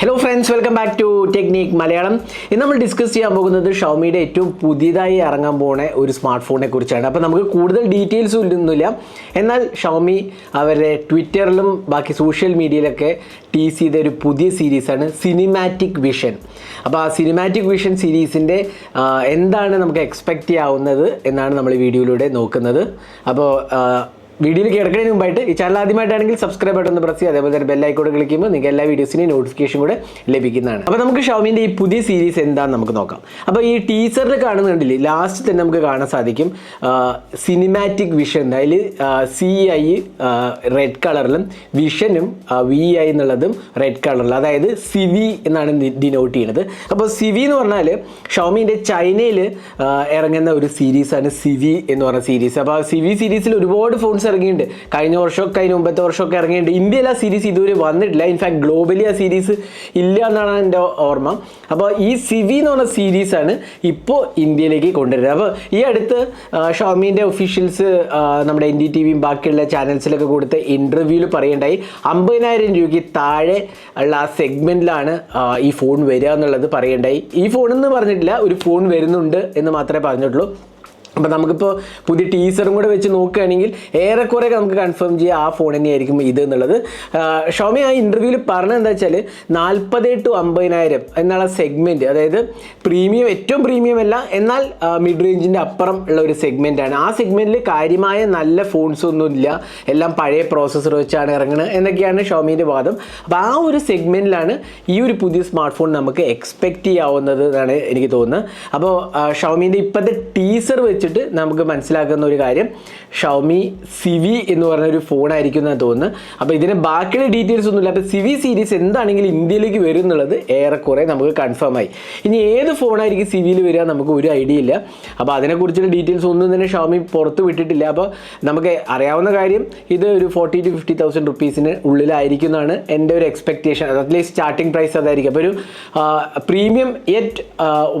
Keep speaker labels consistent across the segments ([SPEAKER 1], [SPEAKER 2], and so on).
[SPEAKER 1] Hello friends welcome back to technique Malayalam ഇന്ന് നമ്മൾ discuss ചെയ്യാൻ പോകുന്നത് ഷൗമിയുടെ ഏറ്റവും പുതിയതായി ഇറങ്ങാൻ പോണ ഒരു സ്മാർട്ട് ഫോണിനെ കുറിച്ചാണ്. അപ്പോൾ നമുക്ക് കൂടുതൽ ഡീറ്റെയിൽസ് ഒന്നുമില്ല എന്നാൽ ഷൗമി അവരുടെ ട്വിറ്ററിലും ബാക്കി സോഷ്യൽ മീഡിയയിലൊക്കെ ടീസ് ചെയ്ത ഒരു പുതിയ സീരീസാണ് സിനിമാറ്റിക് വിഷൻ അപ്പോൾ ആ സിനിമാറ്റിക് വിഷൻ സീരീസിന്റെ എന്താണ് നമുക്ക് എക്സ്പെക്റ്റ് ചെയ്യാവുന്നത് എന്നാണ് നമ്മൾ ഈ വീഡിയോയിലൂടെ നോക്കുന്നത്. അപ്പോൾ വീഡിയോയിൽ കിടക്കുന്നതിന് മുമ്പായിട്ട് ഈ ചാനൽ ആദ്യമായിട്ടാണെങ്കിൽ സബ്സ്ക്രൈബ് ബട്ടൺ ഒന്ന് പ്രസ് ചെയ്യുക. അതേപോലെ തന്നെ ബെല്ലൈക്കോട് ക്ലിക്ക് ചെയ്യുമ്പോൾ നിങ്ങൾക്ക് എല്ലാ വീഡിയോസിനെയും നോട്ടിഫിക്കേഷൻ കൂടെ ലഭിക്കുന്നതാണ്. അപ്പോൾ നമുക്ക് ഷോമിന്റെ ഈ പുതിയ സീരീസ് എന്താണെന്ന് നമുക്ക് നോക്കാം. അപ്പോൾ ഈ ടീച്ചറിൽ കാണുന്നുണ്ടല്ലേ? ലാസ്റ്റ് തന്നെ നമുക്ക് കാണാൻ സാധിക്കും. സിനിമാറ്റിക് വിഷൻ അതിൽ സി ഐ റെഡ് കളറിലും വിഷനും വി ഐ എന്നുള്ളതും റെഡ് കളറിൽ അതായത് സിവി എന്നാണ് ഡിനോട്ട് ചെയ്യുന്നത് അപ്പോൾ സിവി എന്ന് പറഞ്ഞാൽ ഷോമിന്റെ ചൈനയിൽ ഇറങ്ങുന്ന ഒരു സീരീസാണ് സിവി എന്ന് പറഞ്ഞ സീരീസ് അപ്പോൾ ആ സിവി സീരീസിൽ ഒരുപാട് ഫോൺസ് ഇറങ്ങിയിട്ടുണ്ട്. കഴിഞ്ഞ വർഷമൊക്കെ അതിന് മുമ്പത്തെ വർഷമൊക്കെ ഇറങ്ങിയിട്ടുണ്ട്. ഇന്ത്യയിൽ ആ സീരീസ് ഇതുവരെ വന്നിട്ടില്ല. ഇൻഫാക്ട് ഗ്ലോബലി ആ സീരീസ് ഇല്ല എന്നാണ് എന്റെ ഓർമ്മ. അപ്പോൾ ഈ സിവി എന്ന് പറഞ്ഞ സീരീസാണ് ഇപ്പോൾ ഇന്ത്യയിലേക്ക് കൊണ്ടുവരുന്നത്. അപ്പോൾ ഈ അടുത്ത് ഷോമീന്റെ ഒഫീഷ്യൽസ് നമ്മുടെ എൻ ഡി ടി വിയും ബാക്കിയുള്ള ചാനൽസിലൊക്കെ കൊടുത്ത ഇന്റർവ്യൂവിൽ പറയേണ്ടായി അമ്പതിനായിരം രൂപയ്ക്ക് താഴെ ഉള്ള ആ സെഗ്മെന്റിലാണ് ഈ ഫോൺ വരിക എന്നുള്ളത് പറയണ്ടായി ഈ ഫോണെന്ന് പറഞ്ഞിട്ടില്ല ഒരു ഫോൺ വരുന്നുണ്ട് എന്ന് മാത്രമേ പറഞ്ഞിട്ടുള്ളൂ. അപ്പോൾ നമുക്കിപ്പോൾ പുതിയ ടീസറും കൂടെ വെച്ച് നോക്കുകയാണെങ്കിൽ ഏറെക്കുറെ നമുക്ക് കൺഫേം ചെയ്യാം ആ ഫോൺ തന്നെയായിരിക്കും ഇത് എന്നുള്ളത്. ഷോമി ആ ഇന്റർവ്യൂവിൽ പറഞ്ഞത് എന്താ വെച്ചാൽ നാൽപ്പത് ടു അമ്പതിനായിരം എന്നുള്ള സെഗ്മെന്റ് അതായത് പ്രീമിയം ഏറ്റവും പ്രീമിയം അല്ല എന്നാൽ മിഡ് റേഞ്ചിന്റെ അപ്പുറം ഉള്ള ഒരു സെഗ്മെന്റ് ആണ്. ആ സെഗ്മെന്റിൽ കാര്യമായ നല്ല ഫോൺസ് ഒന്നുമില്ല എല്ലാം പഴയ പ്രോസസ്സർ വെച്ചാണ് ഇറങ്ങുന്നത് എന്നൊക്കെയാണ് ഷോമിന്റെ വാദം. അപ്പോൾ ആ ഒരു സെഗ്മെന്റിലാണ് ഈ ഒരു പുതിയ സ്മാർട്ട് ഫോൺ നമുക്ക് എക്സ്പെക്റ്റ് ചെയ്യാവുന്നത് എന്നാണ് എനിക്ക് തോന്നുന്നത്. അപ്പോൾ ഷോമീന്റെ ഇപ്പോഴത്തെ ടീസർ വെച്ചിട്ട് നമുക്ക് മനസ്സിലാക്കുന്ന ഒരു കാര്യം. ഷൗമി സിവി എന്ന് പറഞ്ഞ ഒരു ഫോൺ ആയിരിക്കും എന്നാണ് തോന്നുന്നത്. അപ്പോൾ ഇതിന് ബാക്കിയുള്ള ഡീറ്റെയിൽസ് ഒന്നുമില്ല. അപ്പോൾ സിവി സീരീസ് എന്താണെങ്കിലും ഇന്ത്യയിലേക്ക് വരും എന്നുള്ളത് ഏറെക്കുറെ നമുക്ക് കൺഫേം ആയി. ഇനി ഏത് ഫോണായിരിക്കും സിവിയിൽ വരിക നമുക്ക് ഒരു ഐഡിയ ഇല്ല. അപ്പോൾ അതിനെക്കുറിച്ചുള്ള ഡീറ്റെയിൽസ് ഒന്നും തന്നെ ഷൗമി പുറത്ത് വിട്ടിട്ടില്ല. അപ്പോൾ നമുക്ക് അറിയാവുന്ന കാര്യം ഇത് ഒരു ഫോർട്ടി ടു ഫിഫ്റ്റി തൗസൻഡ് റുപ്പീസിന് ഉള്ളിലായിരിക്കും എന്നാണ് എന്റെ ഒരു എക്സ്പെക്റ്റേഷൻ അറ്റ്ലീസ്റ്റ് സ്റ്റാർട്ടിംഗ് പ്രൈസ് അതായിരിക്കും. അപ്പോൾ ഒരു പ്രീമിയം യെറ്റ്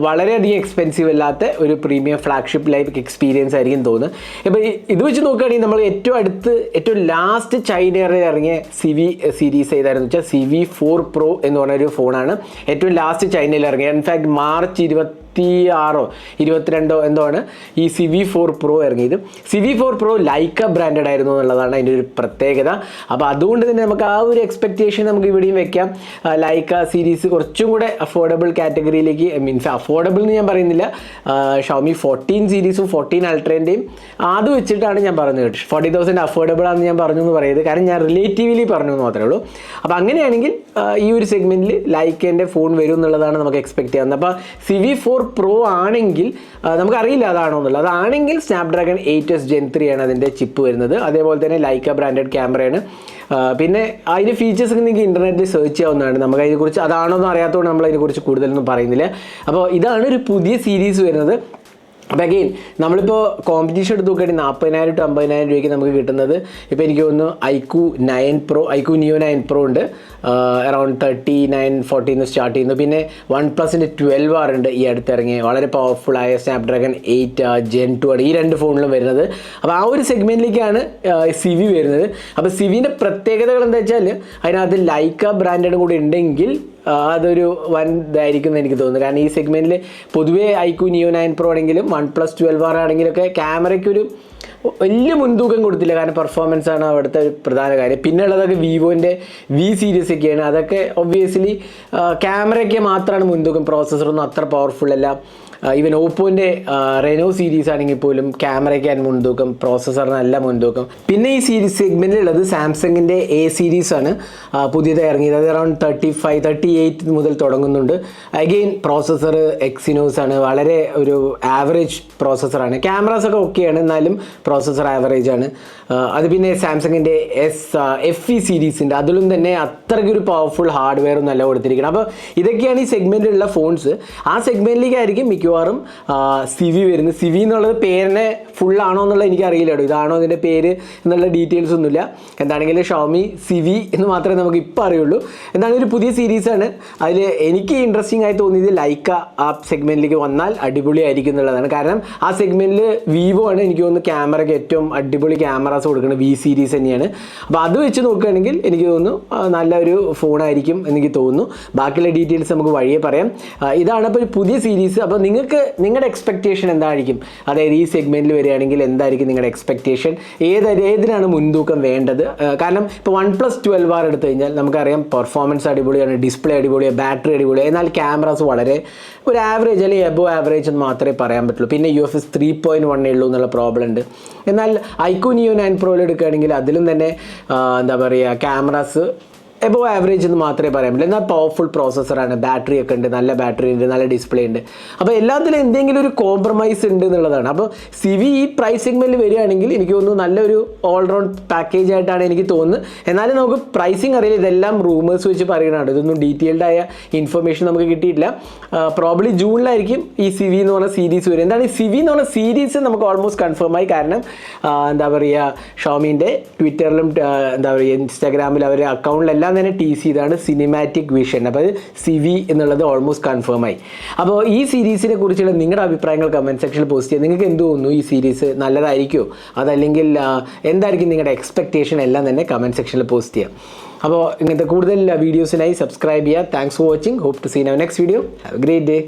[SPEAKER 1] വളരെയധികം എക്സ്പെൻസീവ് അല്ലാത്ത ഒരു പ്രീമിയം ഫ്ലാഗ്ഷിപ്പ് ലൈഫ് എക്സ്പീരിയൻസ് ആയിരിക്കും തോന്നുന്നത്. ഇപ്പം ഇത് വെച്ച് നോക്കുകയാണെങ്കിൽ നമ്മൾ ഏറ്റവും അടുത്ത് ഏറ്റവും ലാസ്റ്റ് ചൈനയിൽ ഇറങ്ങിയ സി വി സീരീസ് ഏതായിരുന്നു വെച്ചാൽ സി വി ഫോർ പ്രോ എന്ന് പറഞ്ഞ ഒരു ഫോണാണ് ഏറ്റവും ലാസ്റ്റ് ചൈനയിൽ ഇറങ്ങിയത്. ഇൻഫാക്ട് മാർച്ച് ഇരുപത്തി ഇരുപത്തി ആറോ ഇരുപത്തിരണ്ടോ എന്തോ ആണ് ഈ സി വി ഫോർ പ്രോ ഇറങ്ങിയത്. C V four pro Leica branded ആയിരുന്നു എന്നുള്ളതാണ് അതിന്റെ ഒരു പ്രത്യേകത. അപ്പോൾ അതുകൊണ്ട് തന്നെ നമുക്ക് ആ ഒരു എക്സ്പെക്റ്റേഷൻ നമുക്ക് ഇവിടെയും വെക്കാം. ലൈക്ക സീരീസ് കുറച്ചും കൂടെ അഫോർഡബിൾ കാറ്റഗറിയിലേക്ക് മീൻസ് അഫോർഡബിൾ എന്ന് ഞാൻ പറയുന്നില്ല. ഷോമി ഫോർട്ടീൻ സീരീസും ഫോർട്ടീൻ അൾട്രേന്റെയും അത് വെച്ചിട്ടാണ് ഞാൻ പറഞ്ഞത് കേട്ടോ. ഫോർട്ടി തൗസൻഡ് അഫോർഡബിൾ ആണെന്ന് ഞാൻ പറഞ്ഞു എന്ന് പറയുന്നത്. കാരണം ഞാൻ റിലേറ്റീവ്ലി പറഞ്ഞു എന്ന് മാത്രമേ ഉള്ളൂ. അപ്പോൾ അങ്ങനെയാണെങ്കിൽ ഈ ഒരു സെഗ്മെന്റിൽ ലൈക്കേന്റെ ഫോൺ വരും എന്നുള്ളതാണ് നമുക്ക് എക്സ്പെക്ട് ചെയ്യാവുന്നത്. അപ്പോൾ സി വി പ്രോ ആണെങ്കിൽ നമുക്കറിയില്ല അതാണോ എന്നുള്ളത്. അതാണെങ്കിൽ Snapdragon eight S Gen three ആണ് അതിന്റെ ചിപ്പ് വരുന്നത്. അതേപോലെ തന്നെ ലൈക്ക ബ്രാൻഡഡ് ക്യാമറയാണ് പിന്നെ അതിന്റെ ഫീച്ചേഴ്സ് നിങ്ങൾക്ക് ഇന്റർനെറ്റിൽ സെർച്ച് ചെയ്യാവുന്നതാണ്. നമുക്ക് അതിനെക്കുറിച്ച് അതാണോ എന്ന് അറിയാത്തതുകൊണ്ട് നമ്മൾ അതിനെക്കുറിച്ച് കൂടുതലൊന്നും പറയുന്നില്ല. അപ്പോൾ ഇതാണ് ഒരു പുതിയ സീരീസ് വരുന്നത്. അപ്പോൾ അഗെയിൻ നമ്മളിപ്പോൾ കോമ്പറ്റീഷൻ എടുത്ത് നോക്കുകയാണെങ്കിൽ നാൽപ്പതിനായിരം ടു അമ്പതിനായിരം രൂപയ്ക്ക് നമുക്ക് കിട്ടുന്നത്. ഇപ്പോൾ എനിക്ക് തോന്നുന്നു iQOO nine pro iQOO Neo nine pro ഉണ്ട്. അറൗണ്ട് തേർട്ടി നയൻ ഫോർട്ടീന്ന് സ്റ്റാർട്ട് ചെയ്യുന്നു. പിന്നെ വൺ പ്ലസിന്റെ ട്വൽവ് ആർ ഉണ്ട് ഈ അടുത്ത് ഇറങ്ങിയ വളരെ പവർഫുള്ളായ സ്നാപ്ഡ്രാഗൺ എയ്റ്റ് ജെൻ ടു ആണ് ഈ രണ്ട് ഫോണിലും വരുന്നത്. അപ്പോൾ ആ ഒരു സെഗ്മെന്റിലേക്കാണ് സിവി വരുന്നത്. അപ്പോൾ സിവിന്റെ പ്രത്യേകതകൾ എന്താ വെച്ചാൽ അതിനകത്ത് ലൈക്ക ബ്രാൻഡഡ് കൂടി ഉണ്ടെങ്കിൽ അതൊരു വൻ ഇതായിരിക്കും എനിക്ക് തോന്നുന്നു. കാരണം ഈ സെഗ്മെന്റിൽ പൊതുവേ ഐക്യു നിയോ നയൻ പ്രോ ആണെങ്കിലും വൺ പ്ലസ് ട്വൽവ് ആർ ആണെങ്കിലൊക്കെ ക്യാമറയ്ക്കൊരു വലിയ മുൻതൂക്കം കൊടുത്തില്ല. കാരണം പെർഫോമൻസ് ആണ് അവിടുത്തെ പ്രധാന കാര്യം. പിന്നെ ഉള്ളതൊക്കെ വിവോന്റെ വി സീരീസ് ഒക്കെയാണ്. അതൊക്കെ ഒബ്വിയസ്ലി ക്യാമറയ്ക്ക് മാത്രമാണ് മുൻതൂക്കം. പ്രോസസ്സറൊന്നും അത്ര പവർഫുൾ അല്ല. ഈവൻ ഓപ്പോന്റെ റെനോ സീരീസ് ആണെങ്കിൽ പോലും ക്യാമറയ്ക്ക് മുൻതൂക്കം പ്രോസസ്സറിനല്ല മുൻതൂക്കം. പിന്നെ ഈ സീരീസ് സെഗ്മെന്റിലുള്ളത് സാംസങ്ങിന്റെ എ സീരീസ് ആണ്. പുതിയതായി ഇറങ്ങിയത്. അത് around thirty five thirty eight മുതൽ തുടങ്ങുന്നുണ്ട്. അഗെയിൻ പ്രോസസ്സർ എക്സിനോസ് ആണ്. വളരെ ഒരു ആവറേജ് പ്രോസസ്സറാണ് ക്യാമറാസ് ഒക്കെ ഓക്കെയാണ് എന്നാലും പ്രോസസ്സർ ആവറേജ് ആണ്. അത് പിന്നെ സാംസങ്ങിന്റെ എസ് എഫ് ഇ സീരീസിന്റെ അതിലും തന്നെ അത്രയ്ക്കൊരു പവർഫുൾ ഹാർഡ്വെയർ നല്ല കൊടുത്തിരിക്കണം അപ്പോൾ ഇതൊക്കെയാണ് ഈ സെഗ്മെന്റിലുള്ള ഫോൺസ് ആ സെഗ്മെന്റിലേക്കായിരിക്കും മിക്കവാറും സിവി വരുന്നത്. സിവി എന്നുള്ളത് പേരിനെ ഫുൾ ആണോ എന്നുള്ളത് എനിക്കറിയില്ല കേട്ടോ. ഇതാണോ അതിന്റെ പേര് എന്നുള്ള ഡീറ്റെയിൽസ് ഒന്നുമില്ല. എന്താണെങ്കിലും ഷോമി സിവി എന്ന് മാത്രമേ നമുക്ക് ഇപ്പോൾ അറിയുള്ളൂ. എന്താണ് ഒരു പുതിയ സീരീസാണ് അതിൽ എനിക്ക് ഇൻട്രസ്റ്റിംഗ് ആയി തോന്നിയത് ലൈക്ക ആ സെഗ്മെന്റിലേക്ക് വന്നാൽ അടിപൊളി ആയിരിക്കും എന്നുള്ളതാണ്. കാരണം ആ സെഗ്മെന്റിൽ വിവോ ആണ് എനിക്ക് തോന്നുന്നു ക്യാമറയ്ക്ക് ഏറ്റവും അടിപൊളി ക്യാമറ ക്യാമറാസ് കൊടുക്കുന്നത്. വി സീരീസ് തന്നെയാണ്. അപ്പോൾ അത് വെച്ച് നോക്കുകയാണെങ്കിൽ എനിക്ക് തോന്നുന്നു നല്ലൊരു ഫോണായിരിക്കും എനിക്ക് തോന്നുന്നു. ബാക്കിയുള്ള ഡീറ്റെയിൽസ് നമുക്ക് വഴിയെ പറയാം. ഇതാണ് ഇപ്പോൾ ഒരു പുതിയ സീരീസ് അപ്പോൾ നിങ്ങൾക്ക് നിങ്ങളുടെ എക്സ്പെക്റ്റേഷൻ എന്തായിരിക്കും? അതായത് ഈ സെഗ്മെന്റിൽ വരികയാണെങ്കിൽ എന്തായിരിക്കും നിങ്ങളുടെ എക്സ്പെക്റ്റേഷൻ ഏത് ഏതിനാണ് മുൻതൂക്കം വേണ്ടത്? കാരണം ഇപ്പോൾ വൺ പ്ലസ് ട്വൽവ് ആർ എടുത്തു കഴിഞ്ഞാൽ നമുക്കറിയാം പെർഫോമൻസ് അടിപൊളിയാണ് ഡിസ്പ്ലേ അടിപൊളിയാണ് ബാറ്ററി അടിപൊളിയാണ്. എന്നാൽ ക്യാമറാസ് വളരെ ഒരു ആവറേജ് അല്ലെങ്കിൽ എബോ ആവറേജ് എന്ന് മാത്രമേ പറയാൻ പറ്റുള്ളൂ. പിന്നെ U F S three point വണ്ണേ ഉള്ളൂ എന്നുള്ള പ്രോബ്ലം ഉണ്ട്. എന്നാൽ ഐക്കോ നിയോ നയൻ പ്രോയിൽ എടുക്കുകയാണെങ്കിൽ അതിലും തന്നെ എന്താ പറയുക ക്യാമറാസ് എബോ ആവറേജ് എന്ന് മാത്രമേ പറയാൻ പറ്റില്ല എന്നാൽ പവർഫുൾ പ്രോസസ്സറാണ് ബാറ്ററി ഒക്കെ ഉണ്ട്. നല്ല ബാറ്ററി ഉണ്ട്. നല്ല ഡിസ്പ്ലേ ഉണ്ട്. അപ്പോൾ എല്ലാത്തിലും എന്തെങ്കിലും ഒരു കോംപ്രമൈസ് ഉണ്ട് എന്നുള്ളതാണ്. അപ്പോൾ സിവി ഈ പ്രൈസ് സെഗ്മെന്റിൽ വരികയാണെങ്കിൽ എനിക്ക് തോന്നുന്നു നല്ലൊരു ഓൾറൗണ്ട് പാക്കേജ് ആയിട്ടാണ് എനിക്ക് തോന്നുന്നത്. എന്നാലും നമുക്ക് പ്രൈസിങ് അറിയില്ല. ഇതെല്ലാം റൂമേഴ്സ് വെച്ച് പറയുന്നതാണ്. ഇതൊന്നും ഡീറ്റെയിൽഡ് ആയ ഇൻഫർമേഷൻ നമുക്ക് കിട്ടിയിട്ടില്ല. പ്രോബ്ലി ജൂണിലായിരിക്കും ഈ സിവി എന്ന് പറഞ്ഞ സീരീസ് വരും എന്താണ് ഈ സിവി എന്ന് പറഞ്ഞ സീരീസ് നമുക്ക് ഓൾമോസ്റ്റ് കൺഫേം ആയി. കാരണം എന്താ പറയുക ഷോമിന്റെ ട്വിറ്ററിലും എന്താ പറയുക ഇൻസ്റ്റാഗ്രാമിലും അവരുടെ അക്കൗണ്ടിലെല്ലാം തന്നെ ടീസ് ചെയ്താണ് സിനിമാറ്റിക് വിഷൻ അപ്പോൾ സി സിവി എന്നുള്ളത് ഓൾമോസ്റ്റ് കൺഫേം ആയി. അപ്പോൾ ഈ സീരീസിനെ കുറിച്ചുള്ള നിങ്ങളുടെ അഭിപ്രായങ്ങൾ കമന്റ് സെക്ഷനിൽ പോസ്റ്റ് ചെയ്യുക നിങ്ങൾക്ക് എന്ത് തോന്നുന്നു ഈ സീരീസ് നല്ലതായിരിക്കുമോ അതല്ലെങ്കിൽ എന്തായിരിക്കും നിങ്ങളുടെ എക്സ്പെക്റ്റേഷൻ എല്ലാം തന്നെ കമന്റ് സെക്ഷനിൽ പോസ്റ്റ് ചെയ്യുക അപ്പോൾ ഇങ്ങനത്തെ കൂടുതൽ വീഡിയോസിനായി സബ്സ്ക്രൈബ് ചെയ്യുക. Thanks for watching hope to seen our next video have a great day